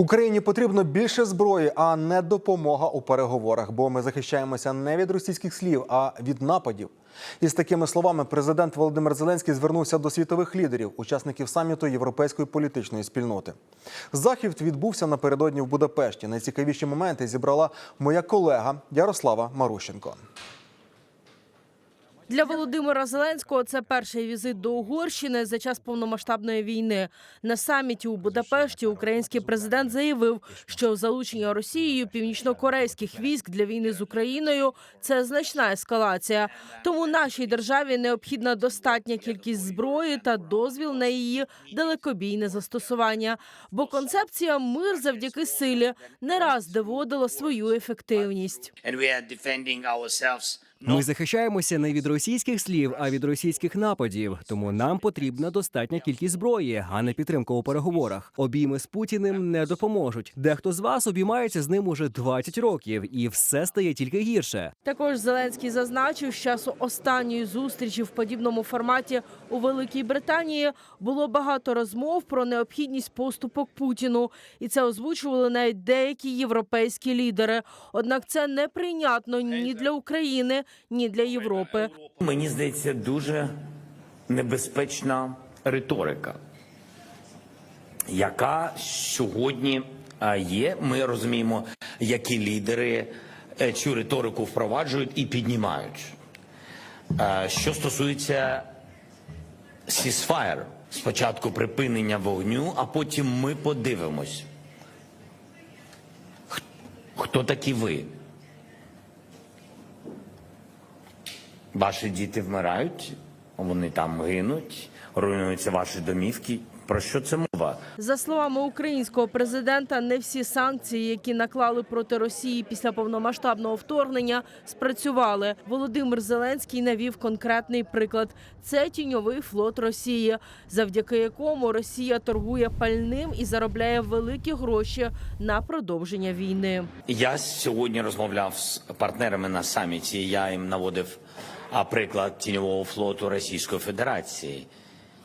Україні потрібно більше зброї, а не допомога у переговорах, бо ми захищаємося не від російських слів, а від нападів. Із такими словами президент Володимир Зеленський звернувся до світових лідерів, учасників саміту європейської політичної спільноти. Захід відбувся напередодні в Будапешті. Найцікавіші моменти зібрала моя колега Ярослава Марущенко. Для Володимира Зеленського це перший візит до Угорщини за час повномасштабної війни. На саміті у Будапешті український президент заявив, що залучення Росією північнокорейських військ для війни з Україною це значна ескалація. Тому нашій державі необхідна достатня кількість зброї та дозвіл на її далекобійне застосування. Бо концепція мир завдяки силі не раз доводила свою ефективність. Ми захищаємося не від російських слів, а від російських нападів. Тому нам потрібна достатня кількість зброї, а не підтримка у переговорах. Обійми з Путіним не допоможуть. Дехто з вас обіймається з ним уже 20 років, і все стає тільки гірше. Також Зеленський зазначив, з часу останньої зустрічі в подібному форматі у Великій Британії було багато розмов про необхідність поступок Путіну, і це озвучували навіть деякі європейські лідери. Однак це неприйнятно ні для України, ні для Європи. Мені здається, дуже небезпечна риторика, яка сьогодні є. Ми розуміємо, які лідери е, цю риторику впроваджують і піднімають. Що стосується ceasefire, спочатку припинення вогню, а потім ми подивимось. Хто такі ви? Ваші діти вмирають, вони там гинуть, руйнуються ваші домівки. Про що це мова? За словами українського президента, не всі санкції, які наклали проти Росії після повномасштабного вторгнення, спрацювали. Володимир Зеленський навів конкретний приклад: це тіньовий флот Росії, завдяки якому Росія торгує пальним і заробляє великі гроші на продовження війни. Я сьогодні розмовляв з партнерами на саміті. Я їм наводив а, приклад тіньового флоту Російської Федерації,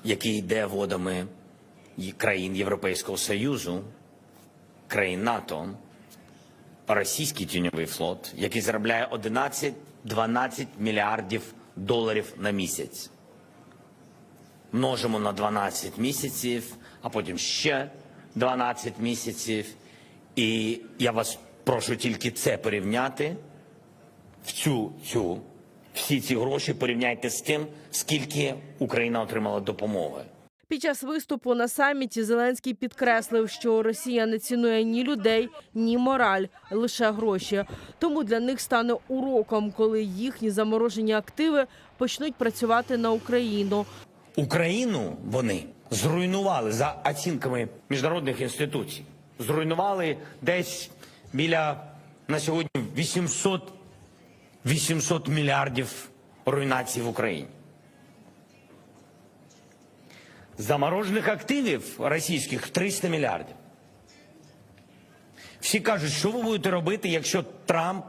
який йде водами країн Європейського Союзу, країн НАТО. Російський тіньовий флот, який заробляє 11-12 мільярдів доларів на місяць. Множимо на 12 місяців, а потім ще 12 місяців. І я вас прошу тільки це порівняти в цю, цю всі ці гроші порівняйте з тим, скільки Україна отримала допомоги. Під час виступу на саміті Зеленський підкреслив, що Росія не цінує ні людей, ні мораль, лише гроші. Тому для них стане уроком, коли їхні заморожені активи почнуть працювати на Україну. Україну вони зруйнували за оцінками міжнародних інституцій. Зруйнували десь біля на сьогодні 800, 800 мільярдів руйнацій в Україні. Заморожених активів російських 300 мільярдів. Всі кажуть, що ви будете робити, якщо Трамп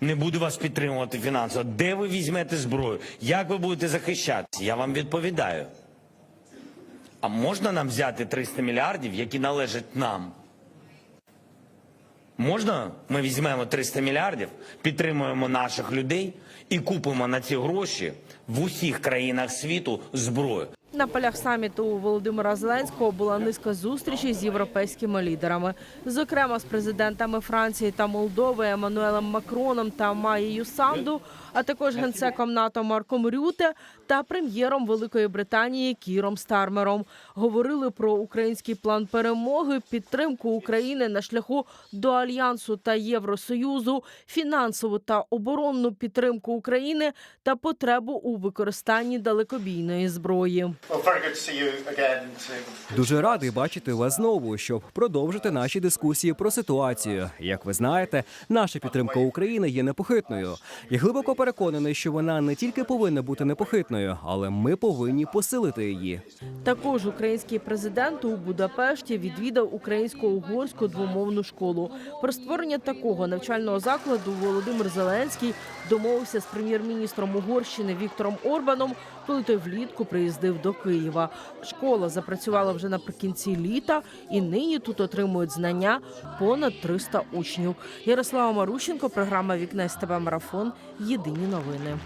не буде вас підтримувати фінансово? Де ви візьмете зброю? Як ви будете захищатися? Я вам відповідаю. А можна нам взяти 300 мільярдів, які належать нам? Можна ми візьмемо 300 мільярдів, підтримуємо наших людей і купимо на ці гроші в усіх країнах світу зброю. На полях саміту у Володимира Зеленського була низка зустрічей з європейськими лідерами, зокрема з президентами Франції та Молдови Еммануелем Макроном та Маєю Санду, а також генсеком НАТО Марком Рюте та прем'єром Великої Британії Кіром Стармером. Говорили про український план перемоги, підтримку України на шляху до альянсу та Євросоюзу, фінансову та оборонну підтримку України та потребу у використанні далекобійної зброї. Дуже радий бачити вас знову, щоб продовжити наші дискусії про ситуацію. Як ви знаєте, наша підтримка України є непохитною. Я глибоко переконаний, що вона не тільки повинна бути непохитною, але ми повинні посилити її. Також український президент у Будапешті відвідав українсько-угорську двомовну школу. Про створення такого навчального закладу Володимир Зеленський домовився з прем'єр-міністром Угорщини Віктором Орбаном, коли той влітку приїздив до Києва. Школа запрацювала вже наприкінці літа, і нині тут отримують знання понад 300 учнів. Ярослава Марущенко, програма Вікне СТБ Марафон. Єдині новини.